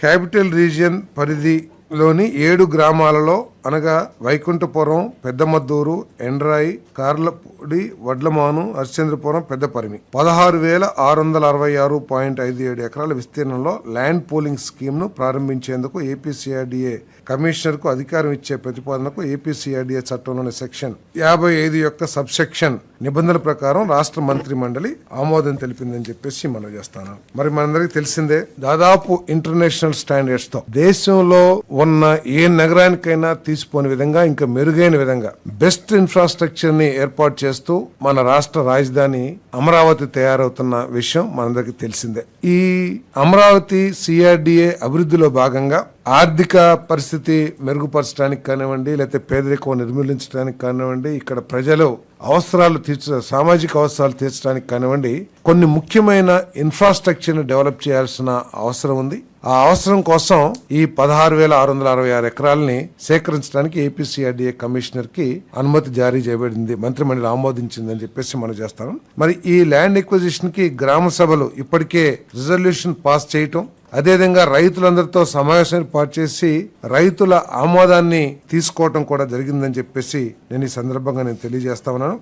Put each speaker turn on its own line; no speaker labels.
Capital region పరిధిలోని ఏడు గ్రామాలలో అనగా వైకుంఠపురం పెద్దమద్దూరు ఎండ్రాయి కార్లపూడి వడ్లమాను హరిశ్చంద్రపురం పెద్దపరిమి. పదహారు వేల ఆరు వందల అరవై ఆరు పాయింట్ ఐదు ఏడు ఎకరాల విస్తీర్ణంలో ల్యాండ్ పోలింగ్ స్కీమ్ను ప్రారంభించేందుకు ఏపీసీఆర్డీఏ కమిషనర్కు అధికారం ఇచ్చే ప్రతిపాదనకు ఏపీసీఆర్డీఏ చట్టంలోని సెక్షన్ యాభై ఐదు యొక్క సబ్ సెక్షన్ నిబంధనల ప్రకారం రాష్ట్ర మంత్రి మండలి ఆమోదం తెలిపిందని చెప్పేసి మనం చేస్తాను. మరి మనందరికీ తెలిసిందే దాదాపు ఇంటర్నేషనల్ స్టాండర్డ్స్తో దేశంలో ఉన్న ఏ నగరానికైనా తీసిపోని విధంగా ఇంకా మెరుగైన విధంగా బెస్ట్ ఇన్ఫ్రాస్ట్రక్చర్ని ఏర్పాటు చేస్తూ మన రాష్ట్ర రాజధాని అమరావతి తయారవుతున్న విషయం మనందరికీ తెలిసిందే. ఈ అమరావతి సిఆర్డిఏ అభివృద్ధిలో భాగంగా ఆర్థిక పరిస్థితి మెరుగుపరచడానికి కానివ్వండి లేకపోతే పేదరికం నిర్మూలించడానికి కానివ్వండి ఇక్కడ ప్రజలు అవసరాలు తీర్చ సామాజిక అవసరాలు తీర్చడానికి కానివ్వండి కొన్ని ముఖ్యమైన ఇన్ఫ్రాస్ట్రక్చర్ని డెవలప్ చేయాల్సిన అవసరం ఉంది. ఆ అవసరం కోసం ఈ పదహారు వేల ఆరు వందల అరవై ఆరు ఎకరాలని సేకరించడానికి ఏపీసీఆర్డీఏ కమిషనర్కి అనుమతి జారీ చేయబడింది. మంత్రిమండలి ఆమోదించిందని చెప్పేసి మనం చేస్తాం. మరి ఈ ల్యాండ్ ఎక్విజిషన్కి గ్రామ సభలు ఇప్పటికే రిజల్యూషన్ పాస్ చేయటం అదేవిధంగా రైతులందరితో సమావేశం ఏర్పాటు చేసి రైతుల ఆమోదాన్ని తీసుకోవటం కూడా జరిగిందని చెప్పేసి నేను ఈ సందర్భంగా నేను తెలియజేస్తా ఉన్నాను.